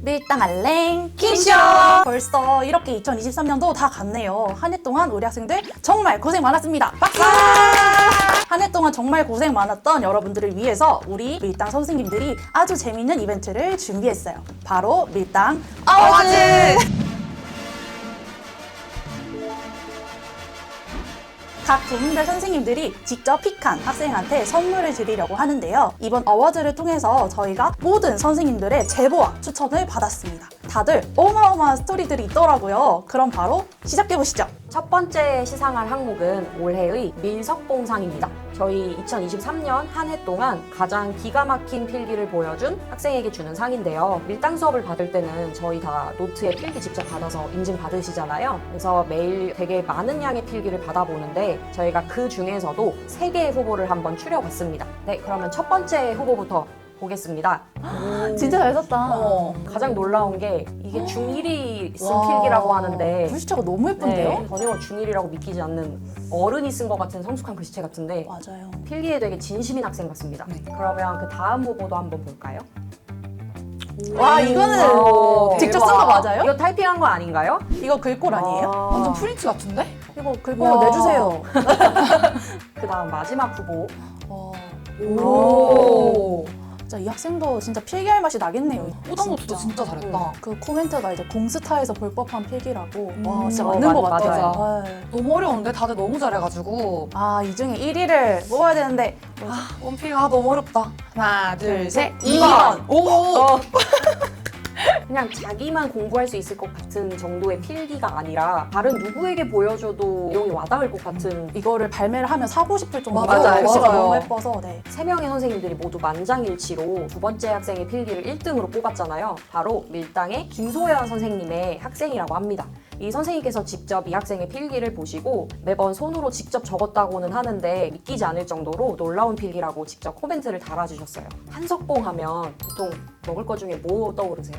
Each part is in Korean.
밀당 알랭 킹쇼! 벌써 이렇게 2023년도 다 갔네요. 한 해 동안 우리 학생들 정말 고생 많았습니다. 박수! 한 해 동안 정말 고생 많았던 여러분들을 위해서 우리 밀당 선생님들이 아주 재밌는 이벤트를 준비했어요. 바로 밀당 어워즈 각 부문별 선생님들이 직접 픽한 학생한테 선물을 드리려고 하는데요. 이번 어워즈를 통해서 저희가 모든 선생님들의 제보와 추천을 받았습니다. 다들 어마어마한 스토리들이 있더라고요. 그럼 바로 시작해보시죠. 첫 번째 시상할 항목은 올해의 밀석봉상입니다. 저희 2023년 한 해 동안 가장 기가 막힌 필기를 보여준 학생에게 주는 상인데요. 밀당 수업을 받을 때는 저희 다 노트에 필기 직접 받아서 인증 받으시잖아요. 그래서 매일 되게 많은 양의 필기를 받아보는데 저희가 그 중에서도 세개의 후보를 한번 추려봤습니다. 네, 그러면 첫 번째 후보부터 보겠습니다. 진짜 잘 썼다. 어, 가장 놀라운 게 이게 중1이 쓴 와, 필기라고 하는데 글씨체가 너무 예쁜데요? 네, 전혀 중1이라고 믿기지 않는 어른이 쓴 것 같은 성숙한 글씨체 같은데 맞아요. 필기에 되게 진심인 학생 같습니다. 그러면 그 다음 후보도 한번 볼까요? 와 이거는 오, 직접 대박. 쓴거 맞아요? 이거 타이핑한 거 아닌가요? 이거 글꼴 아니에요? 아, 완전 프린트 같은데? 이거 글꼴로 와. 내주세요. 그 다음 마지막 후보. 와, 오. 진짜 이 학생도 진짜 필기할 맛이 나겠네요. 호당노트도 진짜 잘했다. 그 코멘트가 이제 공스타에서 볼 법한 필기라고. 와 음, 진짜 어, 맞는 것 맞- 같아요. 네. 너무 어려운데 다들 너무 잘해가지고 아, 이 중에 1위를 뽑아야 되는데 아 원필가 너무 어렵다. 하나 둘 셋 이 번. 오. 어. 그냥 자기만 공부할 수 있을 것 같은 정도의 필기가 아니라 다른 누구에게 보여줘도 내용이 와닿을 것 같은 이거를 발매를 하면 사고 싶을 정도로 맞아요, 글씨가 맞아요. 너무 예뻐서 네. 세 명의 선생님들이 모두 만장일치로 두 번째 학생의 필기를 1등으로 뽑았잖아요. 바로 밀당의 김소연 선생님의 학생이라고 합니다. 이 선생님께서 직접 이 학생의 필기를 보시고 매번 손으로 직접 적었다고는 하는데 믿기지 않을 정도로 놀라운 필기라고 직접 코멘트를 달아주셨어요. 한석봉 하면 보통 먹을 것 중에 뭐 떠오르세요?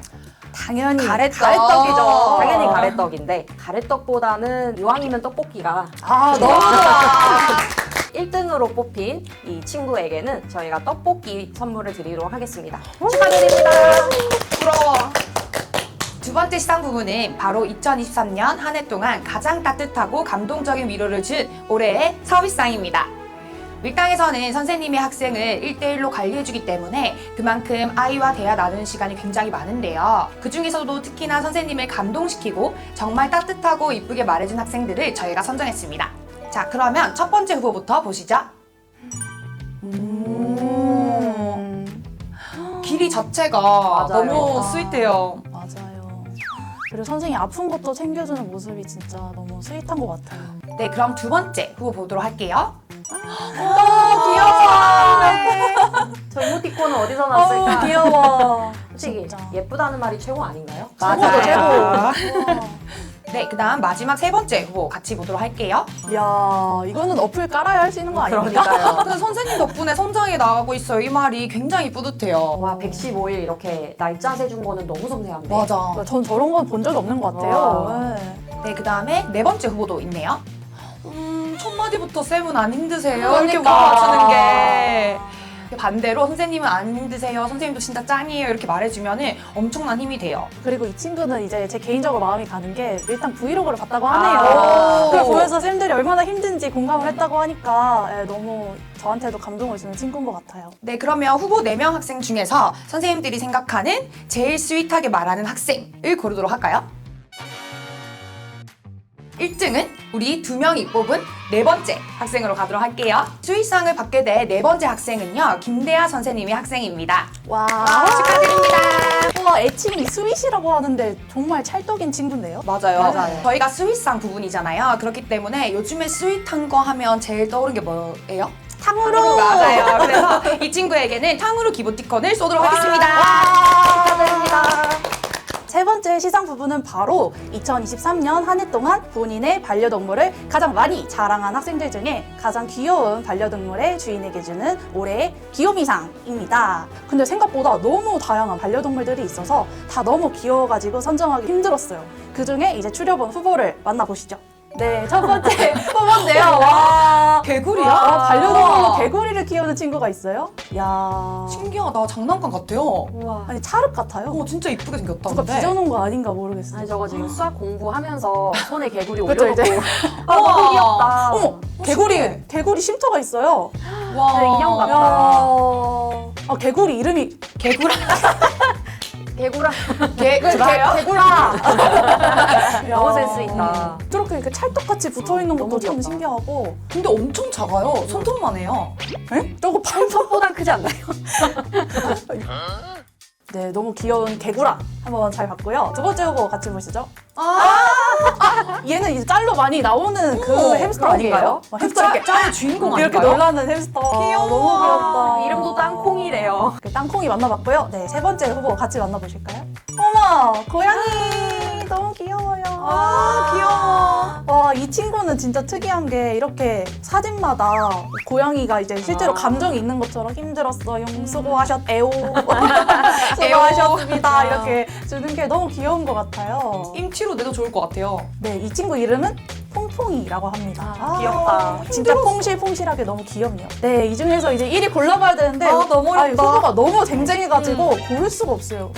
당연히 가래떡. 가래떡이죠. 당연히 가래떡인데 가래떡보다는 이왕이면 떡볶이가 아 너무 좋아. 1등으로 뽑힌 이 친구에게는 저희가 떡볶이 선물을 드리도록 하겠습니다. 축하드립니다. 부러워. 두 번째 시상 부분은 바로 2023년 한 해 동안 가장 따뜻하고 감동적인 위로를 준 올해의 서비스상입니다. 밀당에서는 선생님이 학생을 1대1로 관리해주기 때문에 그만큼 아이와 대화 나누는 시간이 굉장히 많은데요. 그 중에서도 특히나 선생님을 감동시키고 정말 따뜻하고 이쁘게 말해준 학생들을 저희가 선정했습니다. 자, 그러면 첫 번째 후보부터 보시죠. 음, 길이 자체가 맞아요. 너무 아. 스윗해요. 그리고 선생님 아픈 것도 챙겨주는 모습이 진짜 너무 스윗한 것 같아요. 네, 그럼 두 번째 후보 보도록 할게요. 저 이모티콘은 어디서 어, 났을까? 귀여워. 솔직히 진짜. 예쁘다는 말이 최고 아닌가요? 최고죠, 최고. 맞아요. 우와. 네, 그 다음 마지막 세 번째 후보 같이 보도록 할게요. 이야, 이거는 어플 깔아야 할 수 있는 거 아닙니까? 그러니까요. 근데 선생님 덕분에 선장에 나가고 있어요. 이 말이 굉장히 뿌듯해요. 와 115일 이렇게 날짜 세준 거는 너무 섬세한데. 맞아. 전 저런 건 본 적이 없는 것 같아요. 와. 네. 네, 그 다음에 네 번째 후보도 있네요. 음, 첫 마디부터 쌤은 안 힘드세요? 그러니까. 이렇게 물어봐주는 게. 반대로 선생님은 안 힘드세요? 선생님도 진짜 짱이에요? 이렇게 말해주면 엄청난 힘이 돼요. 그리고 이 친구는 이제 제 개인적으로 마음이 가는 게 일단 브이로그를 봤다고 아. 하네요. 그걸 보면서 쌤들이 얼마나 힘든지 공감을 했다고 하니까 예, 너무 저한테도 감동을 주는 친구인 것 같아요. 네, 그러면 후보 4명 학생 중에서 선생님들이 생각하는 제일 스윗하게 말하는 학생을 고르도록 할까요? 1등은 우리 두 명이 뽑은 네 번째 학생으로 가도록 할게요. 스윗상을 받게 될 네 번째 학생은요, 김대하 선생님의 학생입니다. 와, 축하드립니다. 와 애칭이 스윗이라고 하는데 정말 찰떡인 친구인데요. 맞아요. 맞아요. 저희가 스윗상 부분이잖아요. 그렇기 때문에 요즘에 스윗한 거 하면 제일 떠오르는 게 뭐예요? 탕후루. 맞아요. 그래서 이 친구에게는 탕후루 기부티콘을 쏘도록 하겠습니다. 축하드립니다. 세 번째 시상 부분은 바로 2023년 한 해 동안 본인의 반려동물을 가장 많이 자랑한 학생들 중에 가장 귀여운 반려동물의 주인에게 주는 올해의 귀요미상입니다. 근데 생각보다 너무 다양한 반려동물들이 있어서 다 너무 귀여워가지고 선정하기 힘들었어요. 그 중에 이제 추려본 후보를 만나보시죠. 네, 첫 번째 뽑은데요. 와. 개구리야? 아, 반려동물로 개구리를 키우는 친구가 있어요? 야. 신기하다. 장난감 같아요. 우와. 아니 찰흙 같아요. 어, 진짜 이쁘게 생겼다. 누가 근데. 빚어놓은 거 아닌가 모르겠어요. 아니 저거 지금 수학 공부하면서 손에 개구리 그쵸, 올려놓고 이제. 아 너무. 귀엽다. 어머, 개구리, 신기해. 개구리 쉼터가 있어요. 와. 네, 인형 같다. 야. 아, 개구리 이름이 개구라. 개구라 개, 개? 개구라. 너무 야. 센스 있다. 저렇게 이렇게 찰떡같이 붙어 있는 것도 참. 신기하고. 근데 엄청 작아요. 손톱만 해요. 에? 저거 팔 손보단 크지 않나요? 네, 너무 귀여운 개구라 한번 잘 봤고요. 두 번째 후보 같이 보시죠. 아, 얘는 이제 짤로 많이 나오는 그 오, 햄스터 그러게요. 아닌가요? 어, 햄스터 짤, 이렇게 짤의 주인공 이렇게 아닌가요? 놀라는 햄스터. 귀여워. 너무 귀엽다. 이름도 땅콩이래요. 그 땅콩이 만나봤고요. 네, 세 번째 후보 같이 만나보실까요? 어머, 고양이 너무 귀여워요. 아, 귀여워. 와, 이 친구는 진짜 특이한 게 이렇게 사진마다 고양이가 이제 실제로 아. 감정이 있는 것처럼 힘들었어요. 수고하셨에요. 수고하셨습니다. 아. 이렇게 주는 게 너무 귀여운 것 같아요. 임치로 내도 좋을 것 같아요. 네, 이 친구 이름은 퐁퐁이라고 합니다. 아, 귀엽다. 진짜 퐁실퐁실하게 너무 귀엽네요. 네, 이 중에서 이제 1위 골라봐야 되는데 아, 너무 어렵다. 후보가 너무 쟁쟁해가지고 고를 수가 없어요.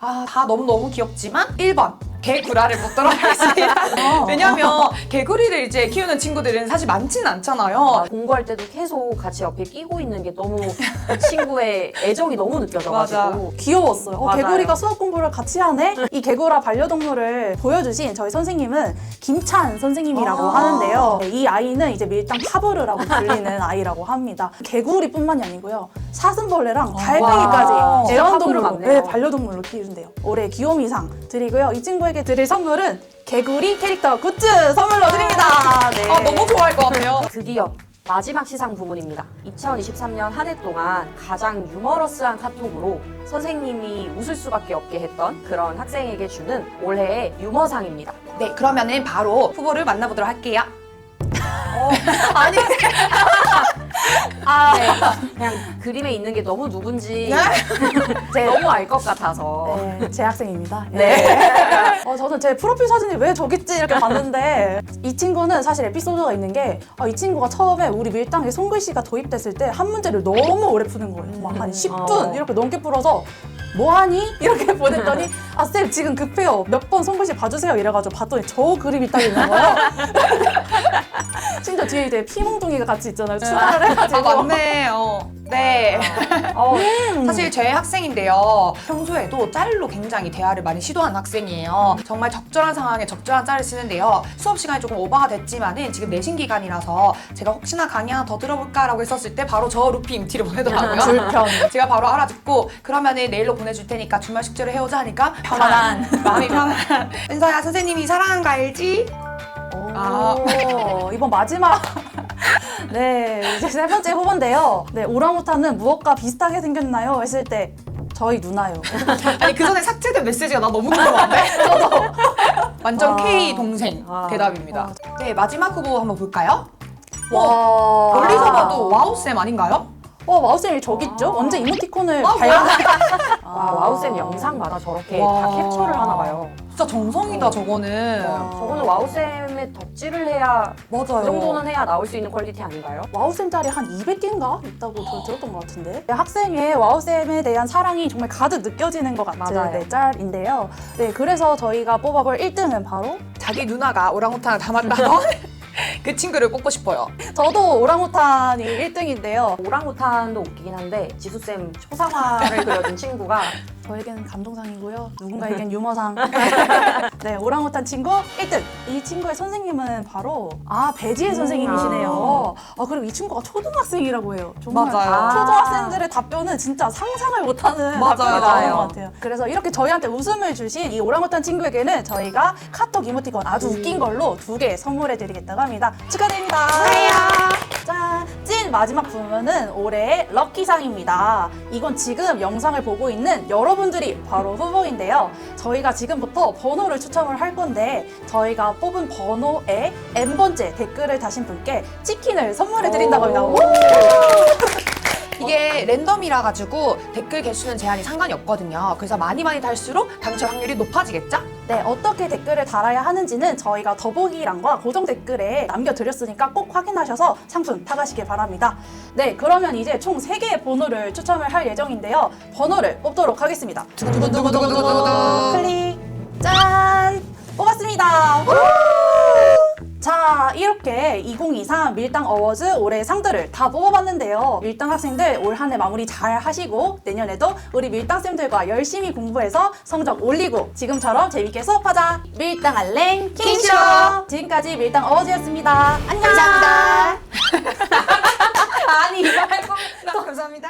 아, 다 너무너무 귀엽지만 1번. 개구라를 뽑도록 하겠습니다. 아. 왜냐면 개구리를 이제 키우는 친구들은 사실 많지는 않잖아요. 공부할 때도 계속 같이 옆에 끼고 있는 게 너무 그 친구의 애정이 너무 느껴져가지고 귀여웠어요. 어, 맞아요. 개구리가 수학 공부를 같이 하네? 이 개구라 반려동물을 보여주신 저희 선생님은 김찬 선생님이라고 아. 하는데요. 네, 이 아이는 이제 밀당 파브르라고 불리는 아이라고 합니다. 개구리뿐만이 아니고요. 사슴벌레랑 와. 달팽이까지 파브르 애완동물로. 네, 반려동물로 키운대요. 올해 귀요미상 드리고요. 이 친구에게 드릴 선물은 개구리 캐릭터 굿즈 선물로 드립니다. 네. 아, 너무 좋아할 것 같아요. 드디어 마지막 시상 부분입니다. 2023년 한 해 동안 가장 유머러스한 카톡으로 선생님이 웃을 수밖에 없게 했던 그런 학생에게 주는 올해의 유머상입니다. 네, 그러면은 바로 후보를 만나보도록 할게요. 아니, 아, 네. 그냥 그림에 있는 게 너무 누군지 제, 너무 알 것 같아서. 네, 제 학생입니다. 네. 어, 저는 제 프로필 사진이 왜 저기 있지 이렇게 봤는데 이 친구는 사실 에피소드가 있는 게 이 친구가 처음에 우리 밀당에 손글씨가 도입됐을 때 한 문제를 너무 오래 푸는 거예요. 막 한 10분 어. 이렇게 넘게 풀어서 뭐하니? 이렇게 보냈더니 아 쌤 지금 급해요. 몇 번 손글씨 봐주세요 이래가지고 봤더니 저 그림이 딱 있는 거예요. 심지어 뒤에 이제 피몽둥이가 같이 있잖아요. 추가를 해가지고. 아, 맞네. 어. 네. 어, 사실 제 학생인데요. 평소에도 짤로 굉장히 대화를 많이 시도하는 학생이에요. 정말 적절한 상황에 적절한 짤을 쓰는데요. 수업 시간이 조금 오버가 됐지만은 지금 내신 기간이라서 제가 혹시나 강의 하나 더 들어볼까라고 했었을 때 바로 저 루피 임티를 보내더라고요. 불편. 제가 바로 알아듣고 그러면은 내일로 보내줄 테니까 주말 숙제를 해오자 하니까 편안. 마음이 편안. 은서야 선생님이 사랑한 거 알지? 아. 오, 이번 마지막. 네, 이제 세 번째 후보인데요. 네, 오랑우탄은 무엇과 비슷하게 생겼나요? 했을 때 저희 누나요. 아니 그 전에 삭제된 메시지가 나 너무 궁금한데? 저도. 완전 아. K 동생 아. 대답입니다. 네 마지막 후보 한번 볼까요? 와. 멀리서 봐도 와우 쌤 아닌가요? 와, 와우쌤이 저기 있죠? 언제 이모티콘을 아, 발견? 와, 와우쌤 영상마다 저렇게 와. 다 캡처를 하나 봐요. 진짜 정성이다 저거는. 저거는 와우쌤의 덕질을 해야 맞아요. 그 정도는 해야 나올 수 있는 퀄리티 아닌가요? 와우쌤 짤이 한 200개인가 있다고 저 들었던 것 같은데 네, 학생의 와우쌤에 대한 사랑이 정말 가득 느껴지는 것 같은 맞아요. 네, 짤인데요. 네, 그래서 저희가 뽑아볼 1등은 바로 자기 누나가 오랑우탄을 닮았다던 그 친구를 뽑고 싶어요. 저도 오랑우탄이 1등인데요. 오랑우탄도 웃기긴 한데 지수쌤 초상화를 그려준 친구가 저에게는 감동상이고요. 누군가에겐 유머상. 네, 오랑우탄 친구 1등. 이 친구의 선생님은 바로 아 배지혜 선생님이시네요. 아 그리고 이 친구가 초등학생이라고 해요. 정말 맞아요. 초등학생들의 답변은 진짜 상상을 못하는 맞아요. 답변이 나오는 맞아요. 것 같아요. 그래서 이렇게 저희한테 웃음을 주신 이 오랑우탄 친구에게는 저희가 카톡 이모티콘 아주 웃긴 걸로 두 개 선물해드리겠다고 합니다. 축하드립니다. 짠! 찐 마지막 부문은 올해의 럭키상입니다. 이건 지금 영상을 보고 있는 여러분들이 바로 후보인데요. 저희가 지금부터 번호를 추첨을 할 건데 저희가 뽑은 번호에 N번째 댓글을 다신 분께 치킨을 선물해 드린다고 합니다. 우! 이게 랜덤이라 가지고 댓글 개수는 제한이 상관이 없거든요. 그래서 많이 많이 달수록 당첨 확률이 높아지겠죠? 네, 어떻게 댓글을 달아야 하는지는 저희가 더보기란과 고정 댓글에 남겨드렸으니까 꼭 확인하셔서 상품 타가시길 바랍니다. 네, 그러면 이제 총 3개의 번호를 추첨을 할 예정인데요. 번호를 뽑도록 하겠습니다. 두구두구두구두구두구. 클릭, 짠! 뽑았습니다! 우! 자, 이렇게 2023 밀당 어워즈 올해 상들을 다 뽑아봤는데요. 밀당 학생들 올 한 해 마무리 잘 하시고 내년에도 우리 밀당쌤들과 열심히 공부해서 성적 올리고 지금처럼 재밌게 수업하자. 밀당 알랭 킹쇼! 지금까지 밀당 어워즈였습니다. 안녕! 감사합니다. 아니 이거 할 거. 감사합니다.